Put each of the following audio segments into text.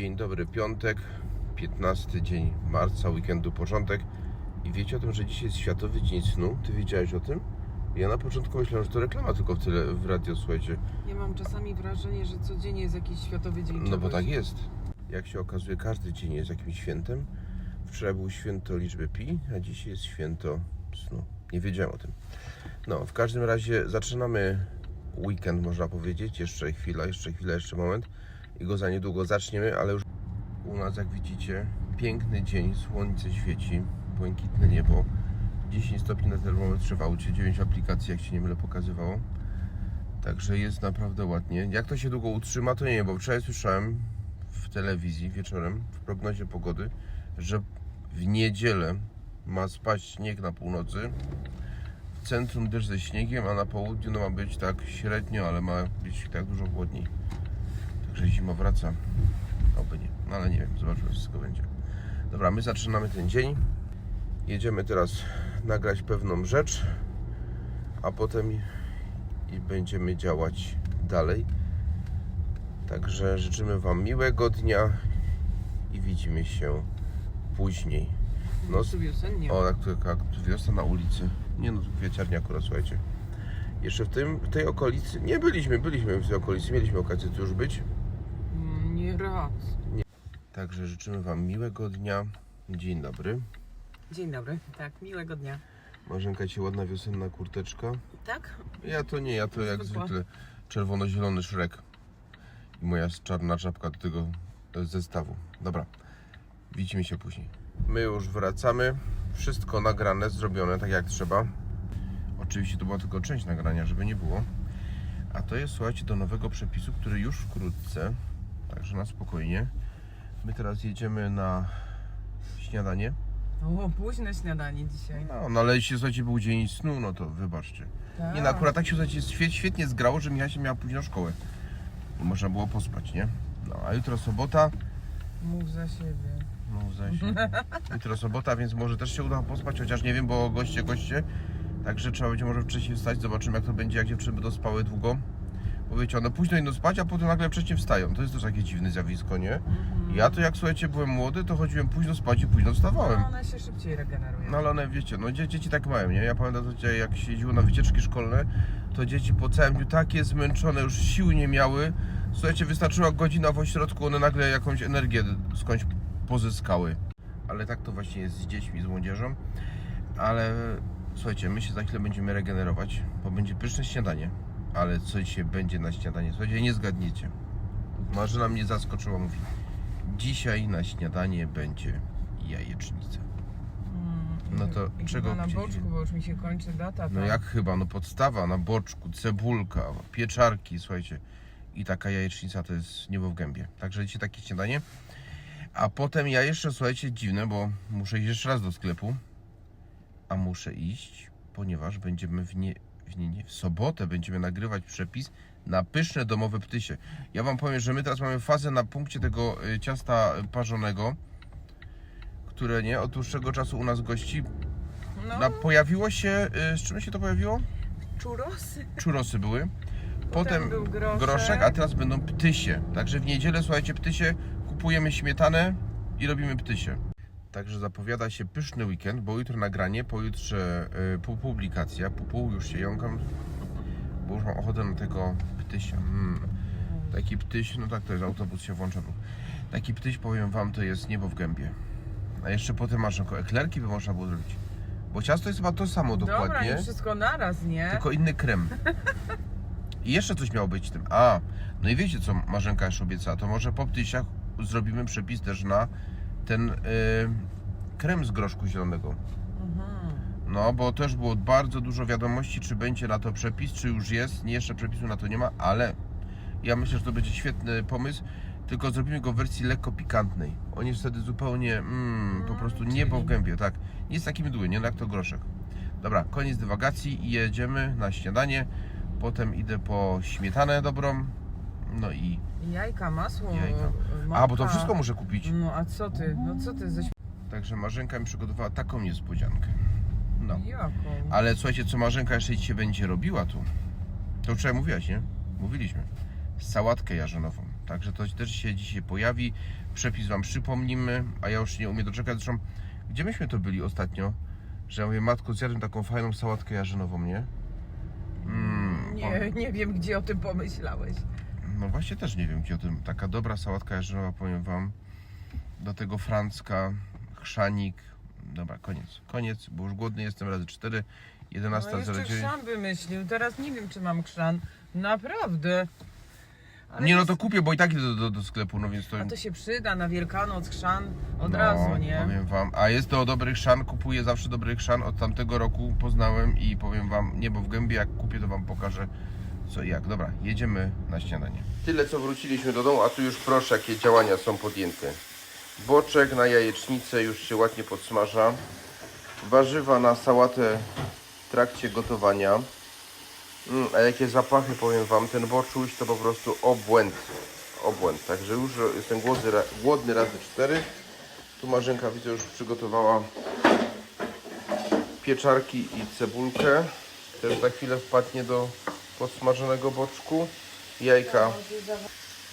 Dzień dobry, piątek, 15 dzień marca, weekendu początek. I wiecie o tym, że dzisiaj jest Światowy Dzień Snu? Ty wiedziałeś o tym? Ja na początku myślałem, że to reklama tylko w tyle w radio, słuchajcie. Ja mam czasami wrażenie, że codziennie jest jakiś światowy dzień No bo tak jest. Jak się okazuje, każdy dzień jest jakimś świętem. Wczoraj był święto liczby pi, a dzisiaj jest święto snu. Nie wiedziałem o tym. No, w każdym razie zaczynamy weekend, można powiedzieć. Jeszcze chwila, jeszcze chwila, jeszcze moment. I go za niedługo zaczniemy, ale już u nas, jak widzicie, piękny dzień, słońce świeci, błękitne niebo. 10 stopni na termometrze w aucie, 9 aplikacji, jak się nie mylę, pokazywało. Także jest naprawdę ładnie. Jak to się długo utrzyma, to nie wiem, bo wczoraj słyszałem w telewizji wieczorem, w prognozie pogody, że w niedzielę ma spaść śnieg na północy, w centrum deszcz ze śniegiem, a na południu no ma być tak średnio, ale ma być tak dużo chłodniej. Także zima wraca. Oby nie, no ale nie wiem, zobaczymy, co wszystko będzie. Dobra, my zaczynamy ten dzień. Jedziemy teraz nagrać pewną rzecz, a potem i będziemy działać dalej. Także życzymy Wam miłego dnia i widzimy się później. No, o, jak jak wiosna na ulicy. Nie no, tu kwieciarnia akurat, słuchajcie. Jeszcze w, tym, w tej okolicy, nie byliśmy, byliśmy w tej okolicy, mieliśmy okazję tu już być. Nie. Także życzymy Wam miłego dnia. Dzień dobry. Dzień dobry. Tak, miłego dnia. Marzenka ci ładna wiosenna kurteczka. Tak? Ja to nie, ja to jak Zwykła. zwykle czerwono-zielony szrek. I moja czarna czapka do tego e, zestawu. Dobra, widzimy się później. My już wracamy. Wszystko nagrane, zrobione tak jak trzeba. Oczywiście to była tylko część nagrania, żeby nie było. A to jest, słuchajcie, do nowego przepisu, który już wkrótce. Także na spokojnie. My teraz jedziemy na śniadanie. O, późne śniadanie dzisiaj. No, no ale jeśli słuchajcie, był dzień snu, no to wybaczcie. Tak. Nie no, akurat tak się słuchajcie, świe- świetnie zgrało, że Michał się miała na szkołę. I można było pospać, nie? No, a jutro sobota. Mów za siebie. No, zaś. Jutro sobota, więc może też się uda pospać, chociaż nie wiem, bo goście, goście. Także trzeba będzie może wcześniej wstać, zobaczymy jak to będzie, jak dziewczyny będą spały długo. Bo wiecie, one późno idą spać, a potem nagle wcześniej wstają. To jest też takie dziwne zjawisko, nie? Ja to jak słuchajcie, byłem młody, to chodziłem późno spać i późno wstawałem. No, one się szybciej regenerują. No ale one wiecie, no dzie- dzieci tak mają, nie? Ja pamiętam że jak się jeździło na wycieczki szkolne, to dzieci po całym dniu takie zmęczone, już sił nie miały. Słuchajcie, wystarczyła godzina w ośrodku, one nagle jakąś energię skądś pozyskały. Ale tak to właśnie jest z dziećmi, z młodzieżą. Ale słuchajcie, my się za chwilę będziemy regenerować, bo będzie pyszne śniadanie. Ale co dzisiaj będzie na śniadanie? Słuchajcie, nie zgadniecie. Marzena mnie zaskoczyła, mówi Dzisiaj na śniadanie będzie jajecznica. Mm, No to i czego chyba na chcieli? boczku, bo już mi się kończy data. No tak. jak chyba, no podstawa na boczku, cebulka, pieczarki, słuchajcie. I taka jajecznica to jest niebo w gębie. Także dzisiaj takie śniadanie. A potem ja jeszcze, słuchajcie, dziwne, bo muszę iść jeszcze raz do sklepu. A muszę iść, ponieważ będziemy w nie, w, nie, w sobotę będziemy nagrywać przepis na pyszne domowe ptysie. Ja wam powiem, że my teraz mamy fazę na punkcie tego y, ciasta parzonego, które nie od dłuższego czasu u nas gości. No, Na, pojawiło się, y, z czym się to pojawiło? czurosy. Czurosy były. Potem, był groszek. a teraz będą ptysie. Także w niedzielę, słuchajcie, ptysie, kupujemy śmietanę i robimy ptysie. Także zapowiada się pyszny weekend, bo jutro nagranie, pojutrze y, pół publikacja, po pół już się jąkam, bo już mam ochotę na tego ptysia. Mm. Taki ptyś, no tak to jest, autobus się włącza. Taki ptyś, powiem wam, to jest niebo w gębie. A jeszcze potem masz jako eklerki by można było zrobić. Bo ciasto jest chyba to samo Dobra, dokładnie. nie wszystko naraz, nie? Tylko inny krem. I jeszcze coś miało być w tym. A, no i wiecie co Marzenka już obiecała, to może po ptysiach zrobimy przepis też na ten y, krem z groszku zielonego. Mhm. No, bo też było bardzo dużo wiadomości, czy będzie na to przepis, czy już jest. Nie, jeszcze przepisu na to nie ma, ale ja myślę, że to będzie świetny pomysł. Tylko zrobimy go w wersji lekko pikantnej. On jest wtedy zupełnie mm, po Mm, prostu niebo w gębie, tak. Nie jest taki mdły, nie jak to groszek. Dobra, koniec dywagacji i jedziemy na śniadanie. Potem idę po śmietanę dobrą. No i. Jajka, masło, Jajka. mąka. A, bo to wszystko muszę kupić. No a co ty? No co ty ze Także Marzenka mi przygotowała taką niespodziankę. No. Jaką? Ale słuchajcie, co Marzenka jeszcze dzisiaj będzie robiła tu? To wczoraj mówiłaś, nie? Mówiliśmy. Sałatkę jarzynową. także to też się dzisiaj pojawi. Przepis Wam przypomnimy, a ja już nie umiem doczekać. Zresztą, gdzie myśmy to byli ostatnio? Że ja mówię, matko, zjadłem taką fajną sałatkę jarzynową, nie? Mm, Nie, nie wiem, gdzie o tym pomyślałeś. No właśnie też nie wiem gdzie o tym. Taka dobra sałatka jarzynowa, powiem wam. Do tego francka, chrzanik. Dobra, koniec. Koniec, bo już głodny jestem razy 4. No jeszcze 11.09. chrzan wymyślił. Teraz nie wiem, czy mam chrzan. Naprawdę. Ale Nie no to kupię, bo i tak idę do, do, do sklepu, no więc to... A to się przyda na Wielkanoc chrzan od no, razu, nie? powiem wam. A jest to dobry chrzan, kupuję zawsze dobry chrzan. Od tamtego roku poznałem i powiem wam, niebo w gębie, jak kupię to wam pokażę co i jak. Dobra, jedziemy na śniadanie. Tyle co wróciliśmy do domu, a tu już proszę jakie działania są podjęte. Boczek na jajecznicę już się ładnie podsmaża. Warzywa na sałatę w trakcie gotowania. Mm, a jakie zapachy powiem wam, ten boczuś to po prostu obłęd. Obłęd. Także już jestem głodny, głodny razy cztery. Tu Marzenka widzę już przygotowała pieczarki i cebulkę. Też za chwilę wpadnie do podsmażonego boczku. Jajka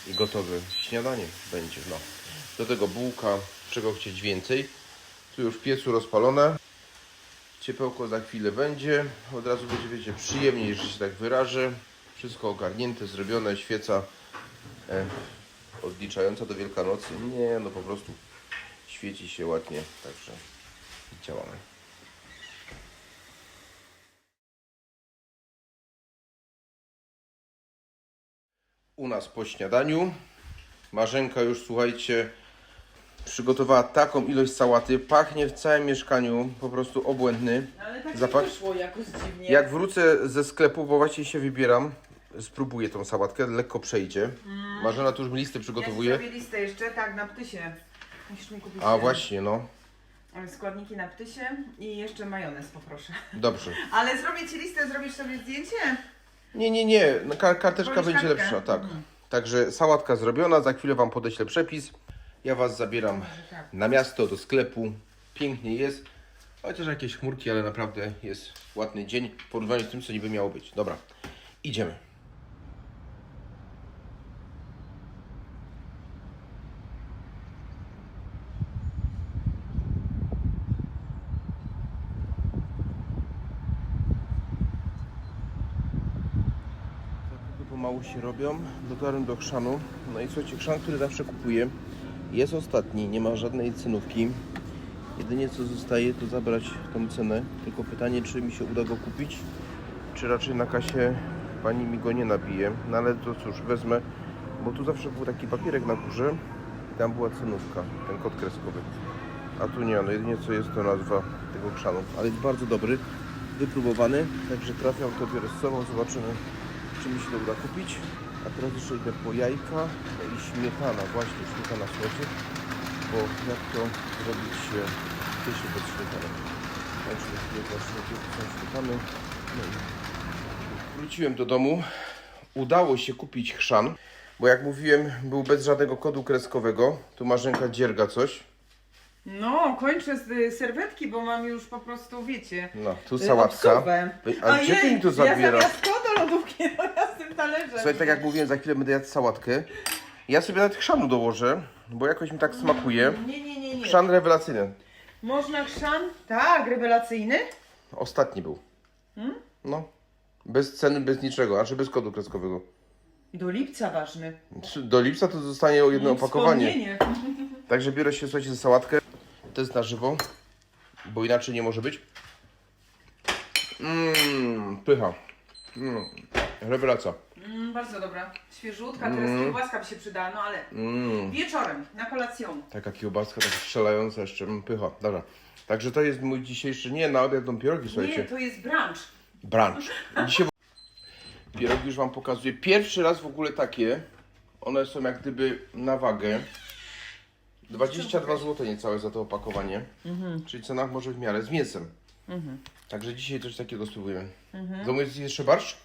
i gotowe śniadanie będzie. No. Do tego bułka, czego chcieć więcej. Tu już w piecu rozpalone. Ciepełko za chwilę będzie. Od razu będzie, wiecie, przyjemniej, że się tak wyrażę. Wszystko ogarnięte, zrobione, świeca e, odliczająca do Wielkanocy. Nie, no po prostu świeci się ładnie, także działamy. U nas po śniadaniu Marzenka już, słuchajcie, przygotowała taką ilość sałaty. Pachnie w całym mieszkaniu, po prostu obłędny. Ale tak Zapach- wyszło jakoś dziwnie. Jak wrócę ze sklepu, bo właśnie się wybieram, spróbuję tą sałatkę, lekko przejdzie. Marzena tu już mi listy Ja przygotowuje. zrobię listę jeszcze, tak, na ptysie. Musisz mi kupić A e, właśnie, no. składniki na ptysie i jeszcze majonez poproszę. Dobrze. Ale zrobię Ci listę, zrobisz sobie zdjęcie? Nie, nie, nie. No, kar- karteczka będzie lepsza, tak. Mhm. Także sałatka zrobiona, za chwilę Wam podeślę przepis. Ja Was zabieram tak. na miasto, do sklepu. Pięknie jest. Chociaż jakieś chmurki, ale naprawdę jest ładny dzień w porównaniu z tym, co niby miało być. Dobra, idziemy. Pomału się robią. Dotarłem do chrzanu. No i słuchajcie, chrzan, który zawsze kupuję, jest ostatni. Nie ma żadnej cenówki. Jedynie co zostaje, to zabrać tą cenę. Tylko pytanie, czy mi się uda go kupić, czy raczej na kasie pani mi go nie nabije. No ale to cóż, wezmę, bo tu zawsze był taki papierek na górze i tam była cenówka, ten kod kreskowy. A tu nie, no jedynie co jest to nazwa tego chrzanu. Ale jest bardzo dobry, wypróbowany, także trafiam to biorę z sobą, zobaczymy czy mi się to uda kupić. A teraz jeszcze idę po jajka i śmietana, właśnie śmietana słuchajcie, bo jak to zrobić się bez śmietany. Także właśnie tu są śmietany. No i wróciłem do domu. Udało się kupić chrzan, bo jak mówiłem, był bez żadnego kodu kreskowego. Tu Marzenka dzierga coś. No, kończę z y, serwetki, bo mam już po prostu, wiecie, No, tu y, sałatka. obsługę. Ej, A gdzie ty mi to Ja zabierasz? zamiast to do lodówki, no ja z tym talerzem. Słuchaj, tak jak mówiłem, za chwilę będę jadł sałatkę. Ja sobie nawet chrzanu dołożę, bo jakoś mi tak smakuje. Nie, nie, nie, nie. Chrzan rewelacyjny. Można chrzan? Tak, rewelacyjny. Ostatni był. Hmm? No. Bez ceny, bez niczego, znaczy bez kodu kreskowego. Do lipca ważny. Do lipca to zostanie jedno opakowanie. Wspomnienie. Także biorę się, słuchajcie, za sałatkę. To jest na żywo, bo inaczej nie może być. Mmm, pycha. Mm, rewelacja. Mm, bardzo dobra. Świeżutka, teraz kiełbaska by się przydała, no ale Mmm, wieczorem, na kolację. taka kiełbaska, taka strzelająca jeszcze, mm, pycha. Dobra. Także to jest mój dzisiejszy, nie na obiad, tą pierogi, słuchajcie. Nie, to jest brunch. Brunch. Dzisiaj pierogi już Wam pokazuję. Pierwszy raz w ogóle takie. One są jak gdyby na wagę. 22 zł niecałe za to opakowanie. Czyli cena może w miarę z mięsem. Także dzisiaj coś takiego spróbujemy. Zamówić jeszcze barszcz?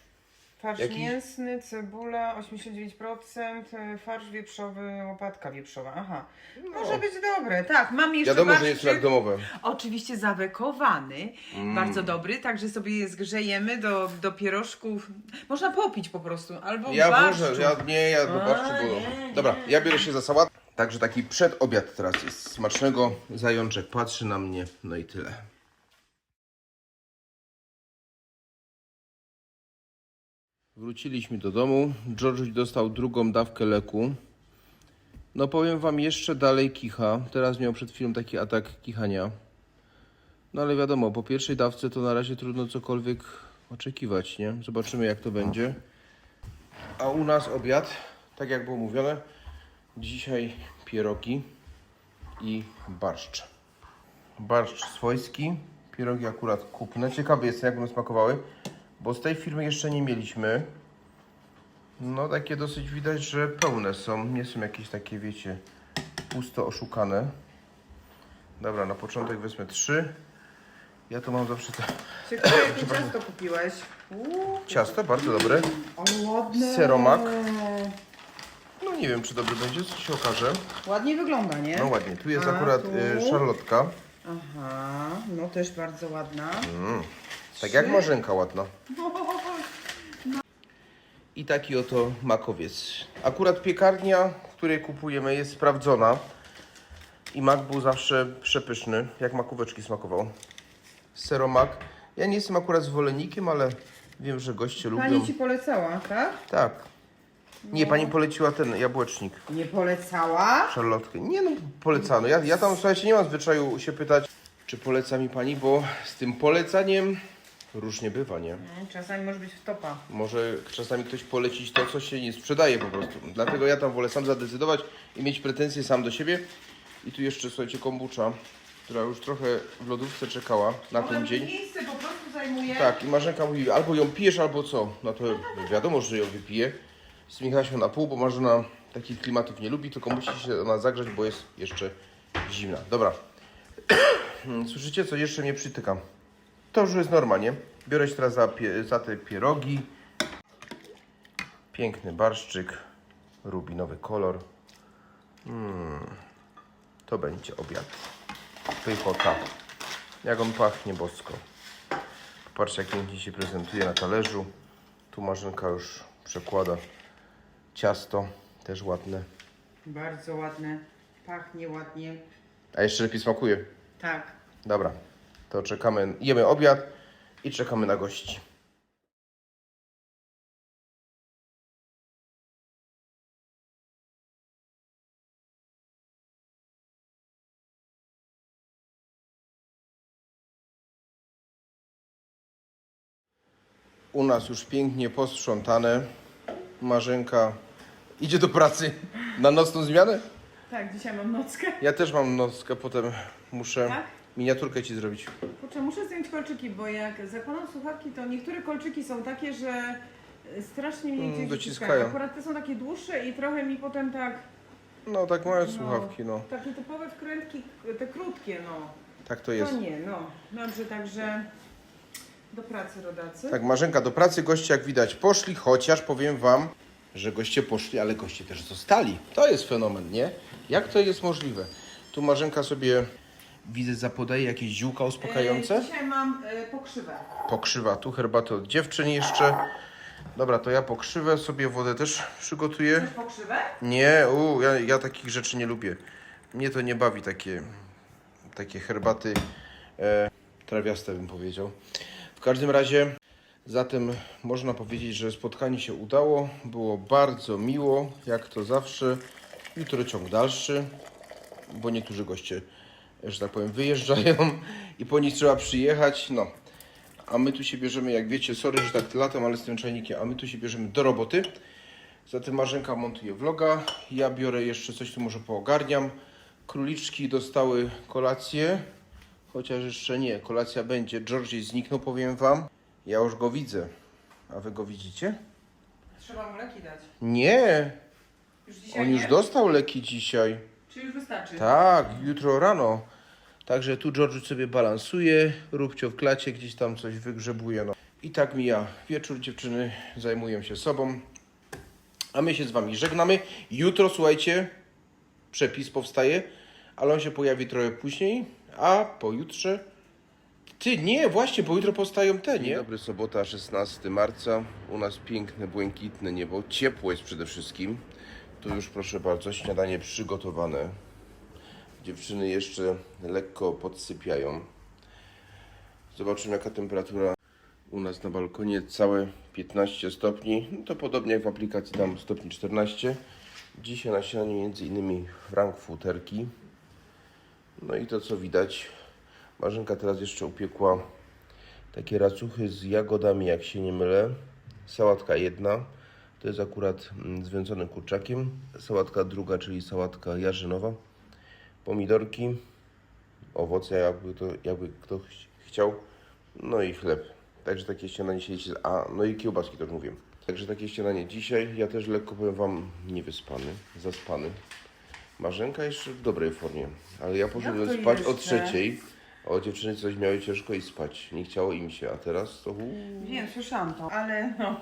Farsz mięsny, cebula 89%, e, farsz wieprzowy, łopatka wieprzowa. Aha. Może być dobre. Tak, mam jeszcze Wiadomo, że nie jest barszczyk. rak domowe. Oczywiście zawekowany, Mm. bardzo dobry, także sobie je zgrzejemy do, do pierożków. Można popić po prostu, albo Ja w barszczu. może, ja nie, ja do A, barszczu, nie, Dobra, nie. ja biorę się za sałatę. Także taki przedobiad teraz jest smacznego. Zajączek patrzy na mnie, no i tyle. Wróciliśmy do domu. George dostał drugą dawkę leku. No powiem wam, jeszcze dalej kicha. Teraz miał przed chwilą taki atak kichania. No ale wiadomo, po pierwszej dawce to na razie trudno cokolwiek oczekiwać, nie? Zobaczymy jak to będzie. A u nas obiad, tak jak było mówione, dzisiaj pierogi i barszcz. Barszcz swojski, pierogi akurat kupione. Ciekawy jestem, jak będą smakowały, bo z tej firmy jeszcze nie mieliśmy. No takie dosyć widać, że pełne są, nie są jakieś takie, wiecie, pusto oszukane. Dobra, na początek wezmę trzy. Ja to mam zawsze te Ciekawe, jakie ciasto kupiłeś. Uuu, ciasto, bardzo dobre. ale ładne. Seromak. No nie wiem, czy dobry będzie, co się okaże. Ładnie wygląda, nie? No ładnie, tu jest A, akurat tu? y, szarlotka. Aha, no też bardzo ładna. Mm, tak jak marzenka ładna. I taki oto makowiec. Akurat piekarnia, w której kupujemy jest sprawdzona. I mak był zawsze przepyszny, jak makóweczki smakował. Seromak. Ja nie jestem akurat zwolennikiem, ale wiem, że goście lubią. Pani ci polecała, tak? Tak. Nie, pani poleciła ten jabłecznik. Nie polecała? Szarlotkę. Nie no, polecano. Ja, ja tam, słuchajcie, nie mam zwyczaju się pytać, czy poleca mi pani, bo z tym polecaniem różnie bywa, nie? Mm, Czasami może być wtopa. Może czasami ktoś polecić to, co się nie sprzedaje po prostu. Dlatego ja tam wolę sam zadecydować i mieć pretensje sam do siebie. I tu jeszcze, słuchajcie, kombucha, która już trochę w lodówce czekała na ten dzień. miejsce po prostu zajmuje. Tak, i Marzenka mówi, albo ją pijesz, albo co? No to wiadomo, że ją wypiję. Z Michasią na pół, bo Marzena takich klimatów nie lubi, tylko musi się ona zagrzać, bo jest jeszcze zimna. Dobra. Słyszycie, co jeszcze mnie przytyka? To już jest normalnie. Biorę się teraz za, za te pierogi. Piękny barszczyk. Rubinowy kolor. Mm, to będzie obiad. Pychota. Jak on pachnie bosko. Popatrzcie, jak pięknie się prezentuje na talerzu. Tu Marzenka już przekłada ciasto, też ładne. Bardzo ładne. Pachnie ładnie. A jeszcze lepiej smakuje. Tak. Dobra, to czekamy, jemy obiad i czekamy na gości. U nas już pięknie posprzątane. Marzenka idzie do pracy na nocną zmianę. Tak, dzisiaj mam nockę. Ja też mam nockę, potem muszę Tak? miniaturkę ci zrobić. Kurczę, muszę zdjąć kolczyki, bo jak zakładam słuchawki, to niektóre kolczyki są takie, że e, strasznie mnie Mm, gdzieś dociskają. Akurat te są takie dłuższe i trochę mi potem tak... No tak mają No, słuchawki, no. Takie typowe wkrętki, te krótkie, no. Tak to jest. To nie, no. Dobrze, także do pracy rodacy. Tak, Marzenka, do pracy goście jak widać poszli, chociaż powiem wam, że goście poszli, ale goście też zostali. To jest fenomen, nie? Jak to jest możliwe? Tu Marzenka sobie, widzę, zapodaje jakieś ziółka uspokajające. E, dzisiaj mam e, pokrzywę. Pokrzywa, tu herbatę od dziewczyn jeszcze. Dobra, to ja pokrzywę sobie, wodę też przygotuję. Chcesz pokrzywę? Nie, u, ja, ja takich rzeczy nie lubię. Mnie to nie bawi takie, takie herbaty e, trawiaste, bym powiedział. W każdym razie, zatem można powiedzieć, że spotkanie się udało. Było bardzo miło, jak to zawsze. Jutro ciąg dalszy, bo niektórzy goście, że tak powiem, wyjeżdżają i po nich trzeba przyjechać. No, a my tu się bierzemy, jak wiecie, sorry, że tak latem, ale z tym czajnikiem, a my tu się bierzemy do roboty. Zatem Marzenka montuje vloga, ja biorę jeszcze coś tu może poogarniam. Króliczki dostały kolację, chociaż jeszcze nie, kolacja będzie. Georgie zniknął, powiem wam. Ja już go widzę. A wy go widzicie? Trzeba mu leki dać. Nie, Już dzisiaj on już nie? dostał leki dzisiaj. Czy już wystarczy? Tak, jutro rano. Także tu George sobie balansuje, Rubcio w klacie gdzieś tam coś wygrzebuje. No. I tak mija wieczór, dziewczyny zajmują się sobą. A my się z Wami żegnamy. Jutro, słuchajcie, przepis powstaje, ale on się pojawi trochę później, a pojutrze... Ty, nie, właśnie, bo jutro powstają te, nie? Dzień dobry, sobota, 16 marca. U nas piękne, błękitne niebo. Ciepło jest przede wszystkim. Tu już, proszę bardzo, śniadanie przygotowane. Dziewczyny jeszcze lekko podsypiają. Zobaczymy, jaka temperatura u nas na balkonie. Całe 15 stopni. No to podobnie jak w aplikacji tam stopni 14. Dzisiaj na śniadaniu między innymi frankfurterki. No i to co widać. Marzenka teraz jeszcze upiekła takie racuchy z jagodami, jak się nie mylę. Sałatka jedna. To jest akurat mm, z wędzonym kurczakiem. Sałatka druga, czyli sałatka jarzynowa. Pomidorki, owoce, jakby, to, jakby kto ch- chciał. No i chleb. Także takie śniadanie się jeśli- A, no i kiełbaski też mówię. Także takie śniadanie dzisiaj. Ja też lekko powiem Wam niewyspany, zaspany. Marzenka jeszcze w dobrej formie, ale ja poszedłem to spać o jeszcze? trzeciej. O, dziewczyny coś miały ciężko i spać. Nie chciało im się, a teraz to... Uu. Wiem, słyszałam to, ale no.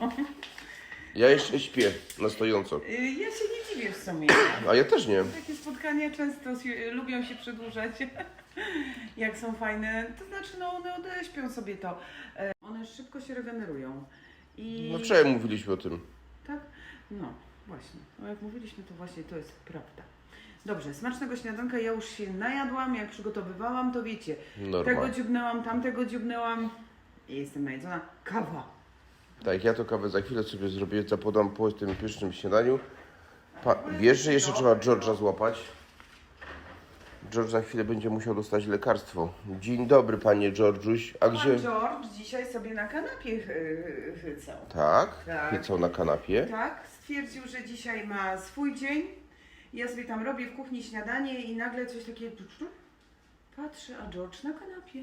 Ja jeszcze śpię na stojąco. y, Ja się nie dziwię w sumie. A ja też nie. Takie spotkania często się, lubią się przedłużać. Jak są fajne, to znaczy no one odeśpią sobie to. E, One szybko się regenerują. I No wczoraj mówiliśmy o tym. Tak? No, właśnie. No jak mówiliśmy, to właśnie to jest prawda. Dobrze, smacznego śniadanka. Ja już się najadłam, jak przygotowywałam, to wiecie. Tego Normalnie. dziubnęłam, tamtego dziubnęłam i jestem najedzona. Kawa. Tak, ja to kawę za chwilę sobie zrobię, zapodam po tym pysznym śniadaniu. Pa, wiesz, że jeszcze trzeba George'a złapać? George za chwilę będzie musiał dostać lekarstwo. Dzień dobry, panie Georgiuś. A Pan gdzie? George dzisiaj sobie na kanapie chycał. Tak, Tak. na kanapie. Tak, stwierdził, że dzisiaj ma swój dzień. Ja sobie tam robię w kuchni śniadanie i nagle coś takiego... Patrzę, a George na kanapie.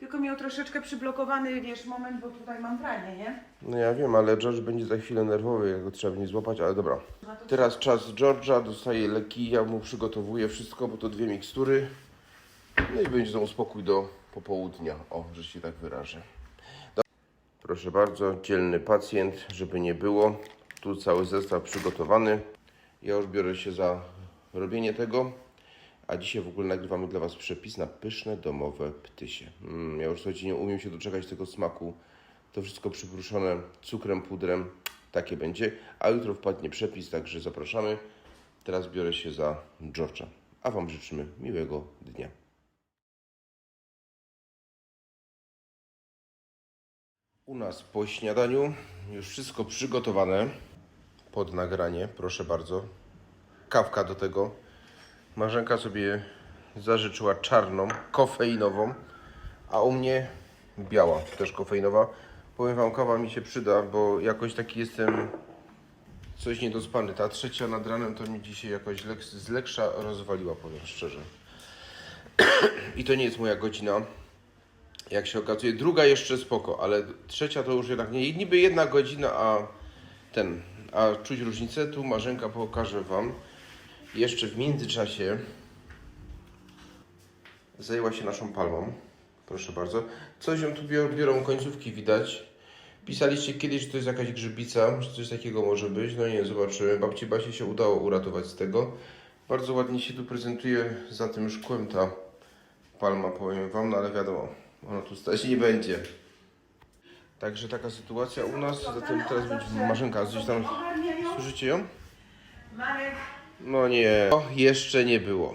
Tylko miał troszeczkę przyblokowany, wiesz, moment, bo tutaj mam pranie, nie? No ja wiem, ale George będzie za chwilę nerwowy, jak go trzeba będzie złapać, ale dobra. No Teraz czas George'a, dostaje leki, ja mu przygotowuję wszystko, bo to dwie mikstury. No i będzie znowu spokój do popołudnia. O, że się tak wyrażę. Proszę bardzo, dzielny pacjent, żeby nie było. Tu cały zestaw przygotowany. Ja już biorę się za robienie tego. A dzisiaj w ogóle nagrywamy dla Was przepis na pyszne domowe ptysie. Mm, ja już słuchajcie, nie umiem się doczekać tego smaku. To wszystko przypruszone cukrem, pudrem. Takie będzie. A jutro wpadnie przepis, także zapraszamy. Teraz biorę się za George'a. A Wam życzymy miłego dnia. U nas po śniadaniu już wszystko przygotowane pod nagranie, proszę bardzo. Kawka do tego. Marzenka sobie zażyczyła czarną, kofeinową, a u mnie biała, też kofeinowa. Powiem Wam, kawa mi się przyda, bo jakoś taki jestem coś niedospany. Ta trzecia nad ranem to mi dzisiaj jakoś z leksza rozwaliła, powiem szczerze. I to nie jest moja godzina. Jak się okazuje, druga jeszcze spoko, ale trzecia to już jednak nie. Niby jedna godzina, a ten, a czuć różnicę. Tu Marzenka pokaże Wam. Jeszcze w międzyczasie zajęła się naszą palmą. Proszę bardzo. Coś ją tu bior- biorą końcówki widać. Pisaliście kiedyś, że to jest jakaś grzybica, że coś takiego może być. No nie, zobaczymy. Babci Basie się udało uratować z tego. Bardzo ładnie się tu prezentuje za tym szkłem ta palma, powiem Wam, no ale wiadomo, ona tu stać nie będzie. Także taka sytuacja u nas, zatem teraz będzie Marzenka, coś tam, słyszycie ją? Marek, No nie, o, jeszcze nie było.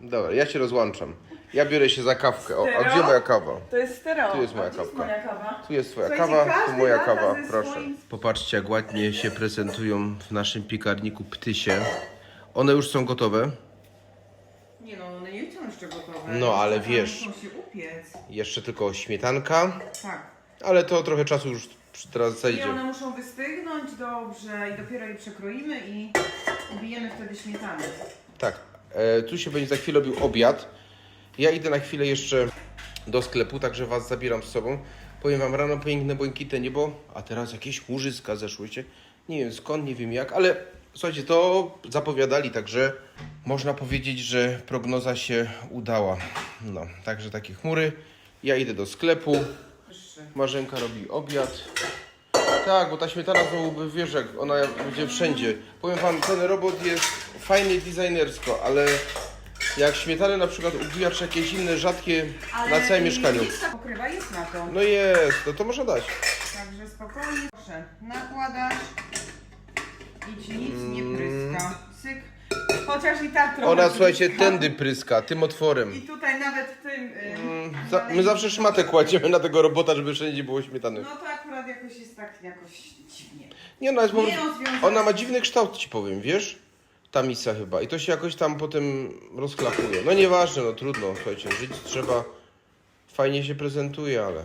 Dobra, ja się rozłączam. Ja biorę się za kawkę. O, a Stereo? gdzie moja kawa? to jest stereo. Tu jest moja A gdzie kawka. moja kawa? Tu jest twoja Słuchajcie, kawa, tu każdy moja lata kawa, ze proszę. swoim- Popatrzcie, jak ładnie się prezentują w naszym piekarniku ptysie. One już są gotowe. Nie no, one nie są jeszcze gotowe. No, ale wiesz. Muszą się upiec. Jeszcze tylko śmietanka, Tak. ale to trochę czasu już teraz I one muszą wystygnąć dobrze i dopiero je przekroimy i ubijemy wtedy śmietanę. Tak, e, tu się będzie za chwilę robił obiad. Ja idę na chwilę jeszcze do sklepu, także Was zabieram z sobą. Powiem Wam, rano piękne, błękitne niebo, a teraz jakieś łużyska zeszły się. Nie wiem skąd, nie wiem jak, ale słuchajcie, to zapowiadali, także można powiedzieć, że prognoza się udała. No, także takie chmury. Ja idę do sklepu. Marzenka robi obiad. Tak, bo ta śmietana znowu, wiesz jak ona będzie wszędzie. Powiem wam, ten robot jest fajnie designersko, ale jak śmietany na przykład ubijasz jakieś inne rzadkie na całym mieszkaniu. Lista pokrywa jest na to. No jest, no to można dać. Także spokojnie, proszę nakładać i ci nic nie pryska. Cyk. Chociaż i tak trochę Ona, słuchajcie, pryska. tędy pryska, tym otworem. I tutaj nawet tym... ym, Za, my zawsze szmatę kładziemy na tego robota, żeby wszędzie było śmietany. No to akurat jakoś jest tak jakoś dziwnie. Nie, ona jest po Nie prostu, ona ma dziwny kształt, ci powiem, wiesz? Ta misa chyba. I to się jakoś tam potem rozklapuje. No nieważne, no trudno, słuchajcie, żyć trzeba. Fajnie się prezentuje, ale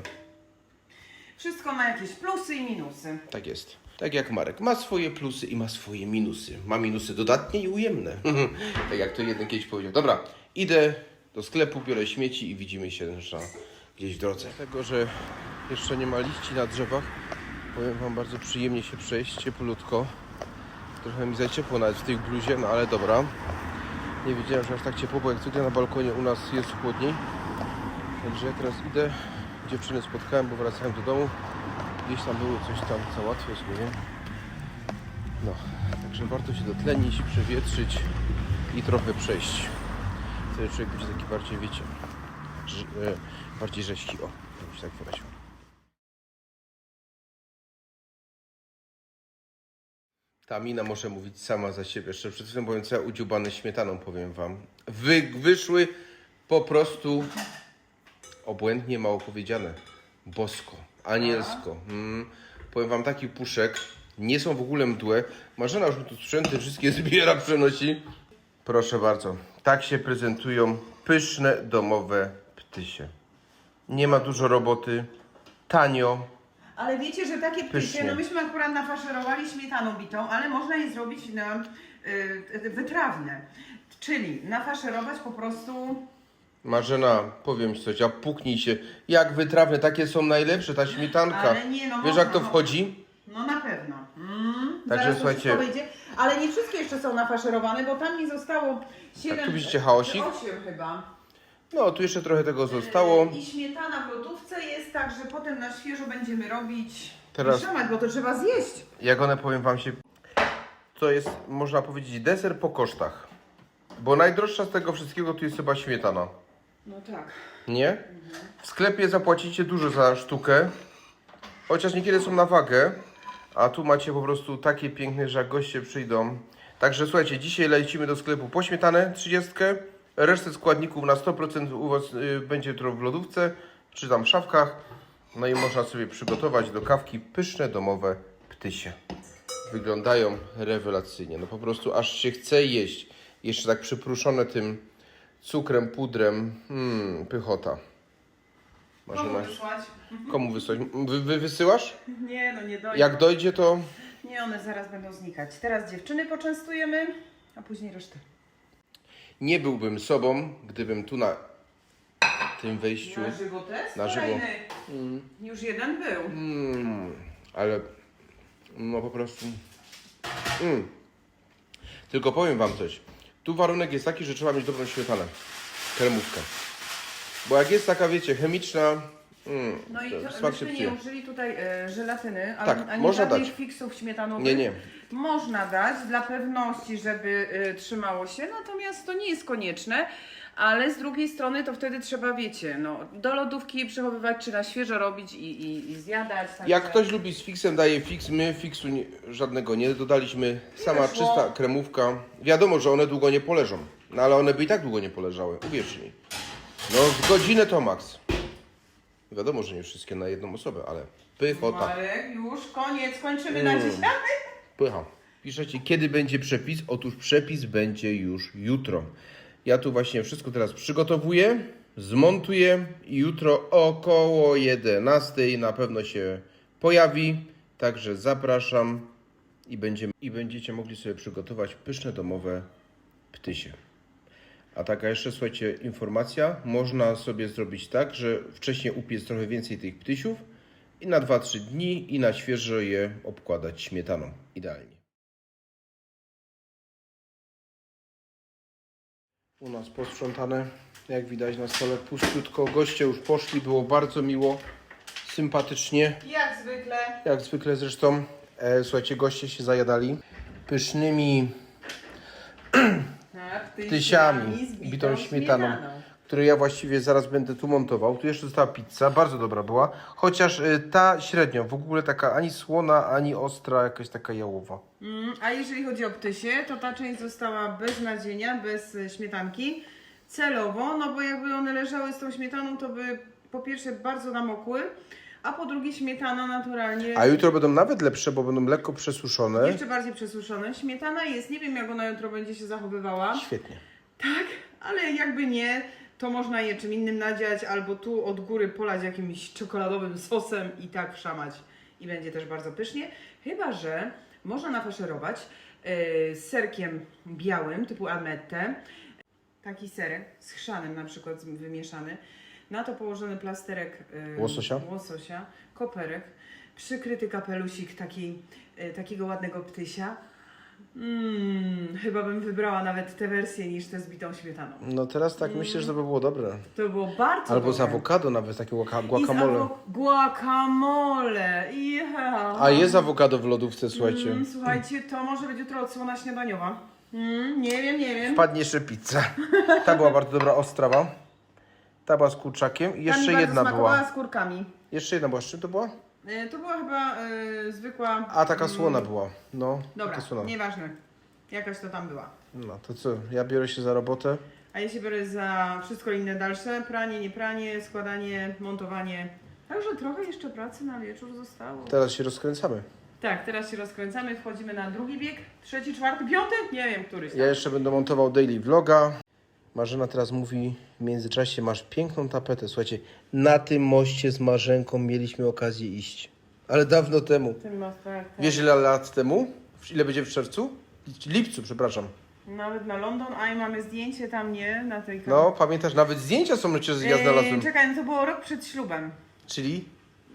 Wszystko ma jakieś plusy i minusy. tak jest. Tak jak Marek. Ma swoje plusy i ma swoje minusy. Ma minusy dodatnie i ujemne. tak jak to jeden kiedyś powiedział. Dobra, idę do sklepu, biorę śmieci i widzimy się na, gdzieś w drodze. Dlatego, że jeszcze nie ma liści na drzewach, powiem Wam bardzo przyjemnie się przejść, ciepłutko. Trochę mi za ciepło nawet w tej bluzie, no ale dobra. Nie wiedziałem, że aż tak ciepło, bo jak zwykle na balkonie u nas jest chłodniej. Także ja teraz idę. Dziewczyny spotkałem, bo wracałem do domu. Gdzieś tam były coś tam załatwiać, nie wiem. No, także warto się dotlenić, przewietrzyć i trochę przejść. Wtedy człowiek będzie taki bardziej, wiecie, ż, e, bardziej rzeźki. O, to już tak wyraził. Ta mina może mówić sama za siebie. Jeszcze przed chwilą powiem, co ja udziubany śmietaną, powiem wam. Wy, wyszły po prostu obłędnie mało powiedziane. Bosko, anielsko. Mm. Powiem wam taki puszek. Nie są w ogóle mdłe. Marzena już mi tu sprzęty wszystkie zbiera, przenosi. Proszę bardzo. Tak się prezentują pyszne domowe ptysie. Nie ma dużo roboty. Tanio. Ale wiecie, że takie ptysie, Pysznie. no myśmy akurat nafaszerowali śmietaną bitą, ale można je zrobić na y, wytrawne. Czyli nafaszerować po prostu Marzena, powiem ci coś, a puknij się. Jak wytrawne, takie są najlepsze, ta śmietanka. Ale nie, no Wiesz można, jak to no. wchodzi? No na pewno. Mm, Także zaraz to słuchajcie- wszystko wyjdzie. Ale nie wszystkie jeszcze są nafaszerowane, bo tam mi zostało 7 Tak, tu widzicie chaosik? 8 chyba. No, tu jeszcze trochę tego zostało. I śmietana w lodówce jest tak, że potem na świeżo będziemy robić Teraz- Szamać, bo to trzeba zjeść. Jak one, powiem wam się, to jest, można powiedzieć, deser po kosztach. Bo najdroższa z tego wszystkiego tu jest chyba śmietana. No tak. Nie? W sklepie zapłacicie dużo za sztukę, chociaż niekiedy są na wagę, a tu macie po prostu takie piękne, że jak goście przyjdą. Także słuchajcie, dzisiaj lecimy do sklepu po śmietanę 30, resztę składników na 100% u Was y, będzie to w lodówce, czy tam w szafkach. No i można sobie przygotować do kawki pyszne domowe ptysie. Wyglądają rewelacyjnie, no po prostu aż się chce jeść. Jeszcze tak przypruszone tym cukrem, pudrem, hmm, pychota. Komu Marzena, wysłać? komu wysłać? Wy, wy wysyłasz? Nie, no nie dojdzie. Jak dojdzie, to Nie, one zaraz będą znikać. Teraz dziewczyny poczęstujemy, a później resztę. nie byłbym sobą, gdybym tu na tym wejściu. Na żywo test? Na żywo. Kolejny. Już jeden był. Mm, ale no po prostu. Mm. Tylko powiem Wam coś. Tu warunek jest taki, że trzeba mieć dobrą śmietanę. Kremówkę. Bo jak jest taka, wiecie, chemiczna. Mm, No i to, smak myśmy nie użyli tutaj e, żelatyny, Tak, ani, można żadnych dać. fiksów śmietanowych. Nie, nie. Można dać dla pewności, żeby e, trzymało się, natomiast to nie jest konieczne. Ale z drugiej strony to wtedy trzeba, wiecie, no, do lodówki przechowywać, czy na świeżo robić i, i, i zjadać. także- Jak ktoś lubi z fiksem, daje fiks. My fiksu nie, żadnego nie dodaliśmy. Sama Wyszło. czysta kremówka. Wiadomo, że one długo nie poleżą. No ale one by i tak długo nie poleżały. Uwierzcie mi. No z godzinę to maks. Wiadomo, że nie wszystkie na jedną osobę, ale pychota. Marek, już koniec, kończymy Mm. na dzisiaj. Pycha. Piszecie, kiedy będzie przepis? Otóż przepis będzie już jutro. Ja tu właśnie wszystko teraz przygotowuję, zmontuję i jutro około 11 na pewno się pojawi. Także zapraszam i, będziemy, i będziecie mogli sobie przygotować pyszne domowe ptysie. A taka jeszcze, słuchajcie, informacja. Można sobie zrobić tak, że wcześniej upiec trochę więcej tych ptysiów i na 2-3 dni i na świeżo je obkładać śmietaną. Idealnie. U nas posprzątane, jak widać na stole puściutko. Goście już poszli, było bardzo miło. sympatycznie, Jak zwykle. jak zwykle zresztą. E, słuchajcie, goście się zajadali pysznymi Tak, Tysiami, bitą śmietaną. Które ja właściwie zaraz będę tu montował. Tu jeszcze została pizza, bardzo dobra była. Chociaż y, ta średnio, w ogóle taka ani słona, ani ostra, jakaś taka jałowa. Mm, a jeżeli chodzi o ptysie, to ta część została bez nadzienia, bez e, śmietanki. Celowo, no bo jakby one leżały z tą śmietaną, to by po pierwsze bardzo namokły, a po drugie śmietana naturalnie A jutro będą nawet lepsze, bo będą lekko przesuszone. jeszcze bardziej przesuszone. Śmietana jest, nie wiem jak ona jutro będzie się zachowywała. Świetnie. Tak, ale jakby nie, to można je czym innym nadziać, albo tu od góry polać jakimś czekoladowym sosem i tak wszamać. I będzie też bardzo pysznie. Chyba, że można nafaszerować yy, serkiem białym typu almette. Taki serek z chrzanem na przykład wymieszany. Na to położony plasterek yy, Łososia? łososia, koperek, przykryty kapelusik taki, yy, takiego ładnego ptysia. Mm, chyba bym wybrała nawet tę wersję niż tę z bitą śmietaną. No teraz tak myślę, że to by było dobre. To było bardzo Albo z dobre. awokado nawet, takie guaca- I z guacamole. awo- Guacamole. Yeah. A jest awokado w lodówce, słuchajcie. Mm, słuchajcie, to może być jutro odsłona śniadaniowa. Mm, nie wiem, nie wiem. Wpadnie jeszcze pizza. Ta była bardzo dobra ostrawa. Ta była z kurczakiem i Ta mi jeszcze bardzo jedna smakowała była. z kurkami. Jeszcze jedna była. Z czym to była? E, To była chyba e, zwykła... A taka słona była. No, Dobra, taka słona. nieważne. Jakaś to tam była. No to co, ja biorę się za robotę. A ja się biorę za wszystko inne dalsze. Pranie, nie pranie, składanie, montowanie. Także trochę jeszcze pracy na wieczór zostało. Teraz się rozkręcamy. Tak, teraz się rozkręcamy, wchodzimy na drugi bieg. Trzeci, czwarty, piąty? Nie wiem, któryś tam. Ja jeszcze będę montował daily vloga. Marzena teraz mówi, w międzyczasie masz piękną tapetę. Słuchajcie, na tym moście z Marzenką mieliśmy okazję iść. Ale dawno temu. Most, tak. Wiesz ile lat temu? Ile będzie w czerwcu? Lipcu, przepraszam. Nawet na London, a i mamy zdjęcie tam, nie? Na tej No, pamiętasz, nawet zdjęcia są przecież ja znalazłem. Eee, czekaj, no to było rok przed ślubem. Czyli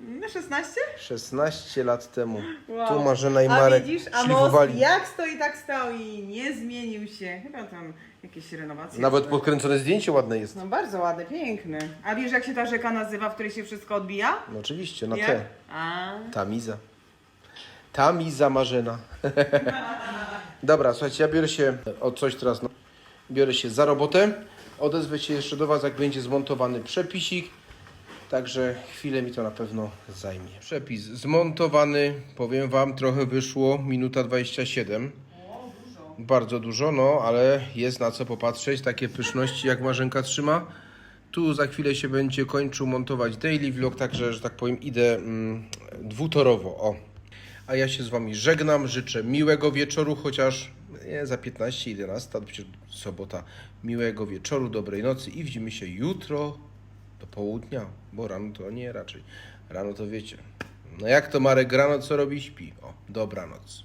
No 16? 16 lat temu. Wow. Tu Marzena i A Marek widzisz, a most szlifowali. jak stoi, tak stoi. Nie zmienił się. Chyba tam jakieś renowacje. Nawet były. podkręcone zdjęcie ładne jest. No bardzo ładny, piękny. A wiesz jak się ta rzeka nazywa, w której się wszystko odbija? No oczywiście, na Jak? te. A, Tamiza. Tamiza Marzena. Dobra, słuchajcie, ja biorę się o coś teraz. No, biorę się za robotę. Odezwę się jeszcze do Was, jak będzie zmontowany przepisik. Także chwilę mi to na pewno zajmie. Przepis zmontowany. Powiem Wam, trochę wyszło. Minuta 27. o, dużo. Bardzo dużo, no, ale jest na co popatrzeć. Takie pyszności, jak Marzenka trzyma. Tu za chwilę się będzie kończył montować daily vlog, także, że tak powiem, idę mm, dwutorowo. O. A ja się z Wami żegnam, życzę miłego wieczoru, chociaż nie, za 15, 11, to przecież sobota. Miłego wieczoru, dobrej nocy i widzimy się jutro do południa, bo rano to nie raczej. Rano to wiecie. No jak to Marek rano co robi? Śpi. O, dobranoc.